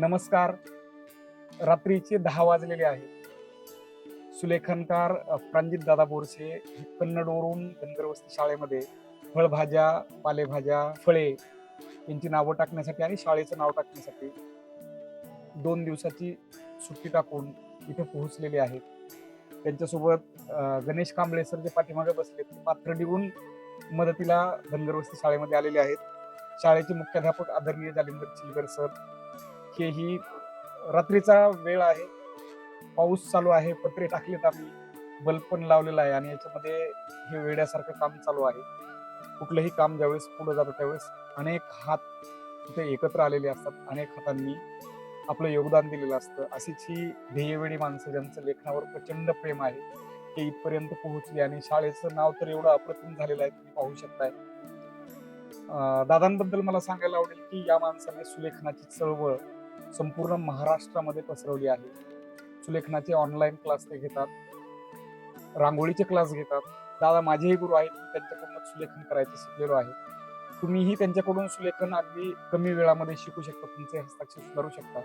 नमस्कार. रात्रीचे दहा वाजलेले आहेत सुलेखनकार प्रांजित दादा बोरसे कन्नडवरून धनगरवस्ती शाळेमध्ये फळभाज्या पालेभाज्या फळे यांची नावं टाकण्यासाठी आणि शाळेचं नाव टाकण्यासाठी दोन दिवसाची सुट्टी टाकून इथे पोहोचलेले आहेत. त्यांच्यासोबत गणेश कांबळे सर जे पाठीमागे बसले ते पात्र देऊन मदतीला धनगरवस्ती शाळेमध्ये आलेले आहेत. शाळेचे मुख्याध्यापक आदरणीय जालिंदर चिलकर सर की ही रात्रीचा वेळ आहे. पाऊस चालू आहे पत्रे टाकलेत आम्ही बल्ब पण लावलेला आहे आणि याच्यामध्ये हे वेड्यासारखं काम चालू आहे. कुठलंही काम ज्यावेळेस पुढे जातं त्यावेळेस अनेक हात तिथे एकत्र आलेले असतात. अनेक हातांनी आपलं योगदान दिलेलं असतं. अशीच ही ध्येयवेळी माणसं ज्यांचं लेखनावर प्रचंड प्रेम आहे ते इथपर्यंत पोहोचले आणि शाळेचं नाव तर एवढं अप्रतिम झालेलं आहे तुम्ही पाहू शकताय. दादांबद्दल मला सांगायला आवडेल की या माणसाने सुलेखनाची चळवळ संपूर्ण महाराष्ट्रामध्ये पसरवली आहे. सुलेखनाचे ऑनलाईन क्लास ते घेतात. रांगोळीचे क्लास घेतात. दादा माझेही गुरु आहेत. त्यांच्याकडूनच सुलेखन करायचं शिकलेलो आहे. तुम्हीही त्यांच्याकडून सुलेखन अगदी कमी वेळामध्ये शिकू शकता. तुमचे हस्ताक्षर सुधारू शकता.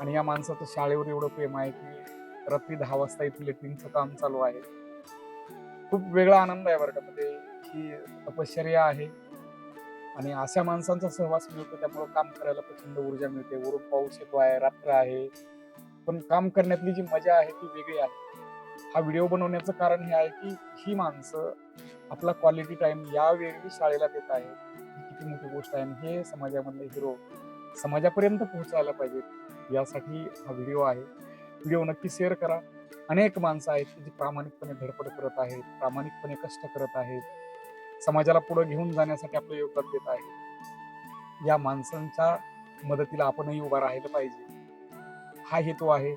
आणि या माणसाचं शाळेवर एवढं प्रेम आहे की रात्री दहा वाजता इथे लेटरिंगचं काम चालू आहे. खूप वेगळा आनंद आहे वर्गामध्ये. ही तपश्चर्या आहे. आणि अशा माणसांचा सहवास मिळतो त्यामुळे काम करायला प्रचंड ऊर्जा मिळते. वरून पाऊस येतो आहे रात्र आहे. पण काम करण्यातली जी मजा आहे ती वेगळी आहे. हा व्हिडिओ बनवण्याचं कारण हे आहे की ही माणसं आपला क्वालिटी टाइम या वेळी शाळेला देत आहे किती मोठी गोष्ट आहे. हे समाजामधले हिरो समाजापर्यंत पोहोचायला पाहिजेत. यासाठी हा व्हिडिओ आहे. व्हिडिओ नक्की शेअर करा. अनेक माणसं आहेत जी प्रामाणिकपणे धडपड करत आहेत प्रामाणिकपणे कष्ट करत आहेत. समाजाला पुढे घेऊन जाण्यासाठी आपलं योगदान देत आहे. या माणसांच्या मदतीला आपणही उभा राहिलं पाहिजे. हा हेतू आहे.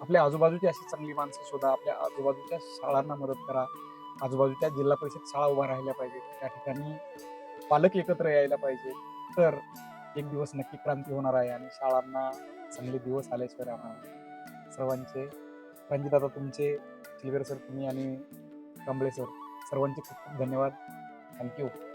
आपल्या आजूबाजूची अशी चांगली माणसं शोधा. आपल्या आजूबाजूच्या शाळांना मदत करा. आजूबाजूच्या जिल्हा परिषद शाळा उभा राहिल्या पाहिजेत त्या ठिकाणी पालक एकत्र यायला पाहिजे. तर एक दिवस नक्की क्रांती होणार आहे आणि शाळांना चांगले दिवस आल्याशिवाय राहणार सर्वांचे रणजित आता तुमचे चिलगर सर तुम्ही आणि कांबळे सर सर्वांचे खूप खूप धन्यवाद. Thank you.